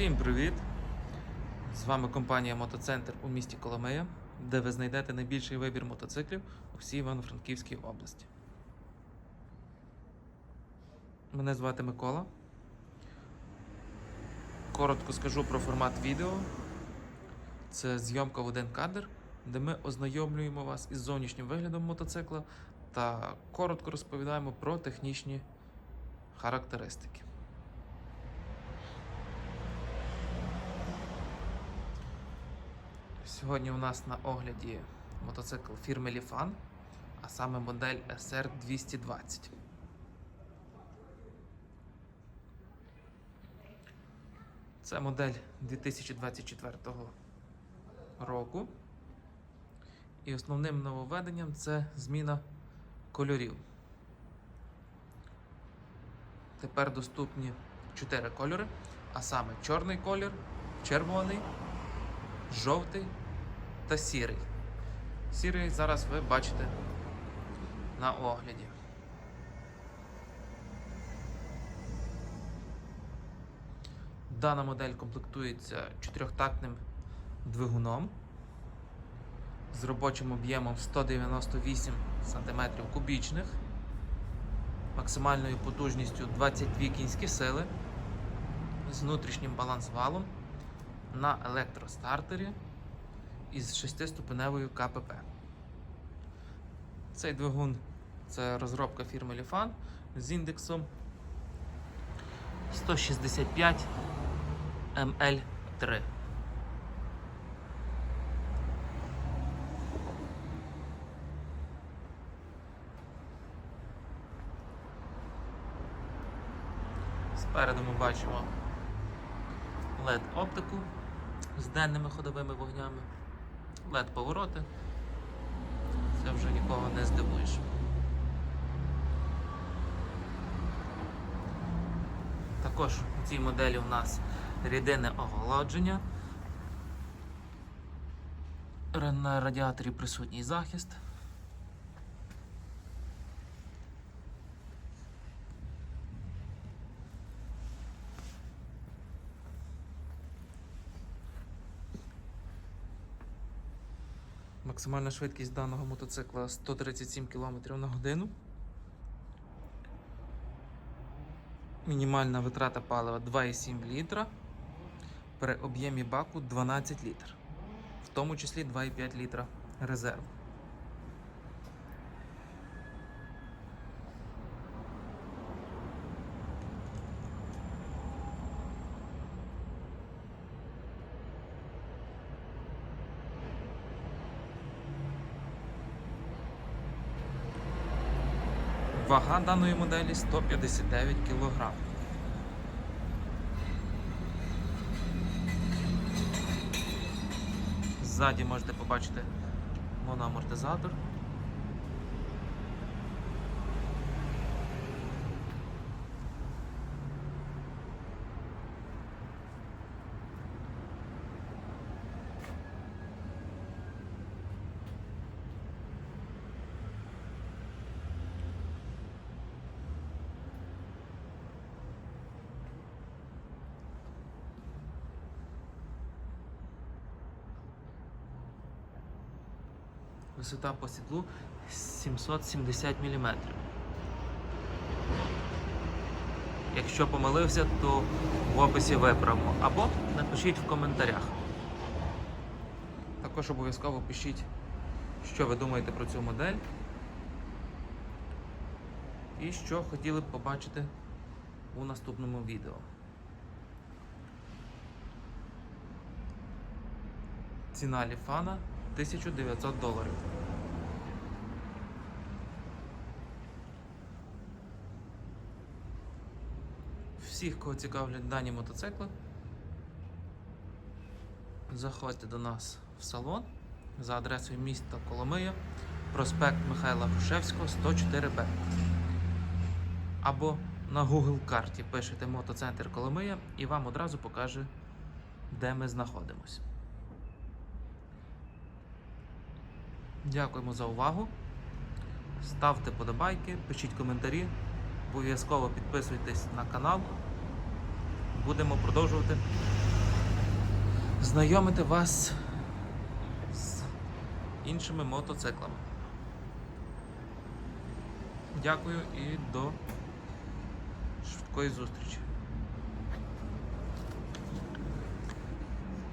Всім привіт! З вами компанія Мотоцентр у місті Коломия, де ви знайдете найбільший вибір мотоциклів у всій Івано-Франківській області. Мене звати Микола. Коротко скажу про формат відео. Це зйомка в один кадр, де ми ознайомлюємо вас із зовнішнім виглядом мотоцикла та коротко розповідаємо про технічні характеристики. Сьогодні у нас на огляді мотоцикл фірми Lifan, а саме модель SR220. Це модель 2024 року. І основним нововведенням це зміна кольорів. Тепер доступні 4 кольори, а саме чорний колір, червоний, жовтий та сірий. Сірий зараз ви бачите на огляді. Дана модель комплектується чотирьохтактним двигуном з робочим об'ємом 198 см кубічних, максимальною потужністю 22 кінські сили з внутрішнім балансвалом на електростартері із 6-ступеневою КПП. Цей двигун це розробка фірми Lifan з індексом 165 ML3. Спереду ми бачимо LED оптику з денними ходовими вогнями, LED повороти. Це вже нікого не здивуєш. Також у цій моделі у нас рідине оголодження. На радіаторі присутній захист. Максимальна швидкість даного мотоцикла 137 км на годину. Мінімальна витрата палива 2,7 літра при об'ємі баку 12 літр, в тому числі 2,5 літра резерву. Вага даної моделі 159 кг. Ззаді можете побачити моноамортизатор. Висота по сідлу 770 мм. Якщо помилився, то в описі виправимо. Або напишіть в коментарях. Також обов'язково пишіть, що ви думаєте про цю модель. І що хотіли б побачити у наступному відео. Ціна ліфана 1900 доларів. Всіх, кого цікавлять дані мотоцикли, заходьте до нас в салон за адресою міста Коломия, проспект Михайла Грушевського, 104Б. Або на Google карті пишете мотоцентр Коломия і вам одразу покаже, де ми знаходимося. Дякуємо за увагу. Ставте подобайки, пишіть коментарі, обов'язково підписуйтесь на канал. Будемо продовжувати знайомити вас з іншими мотоциклами. Дякую і до швидкої зустрічі.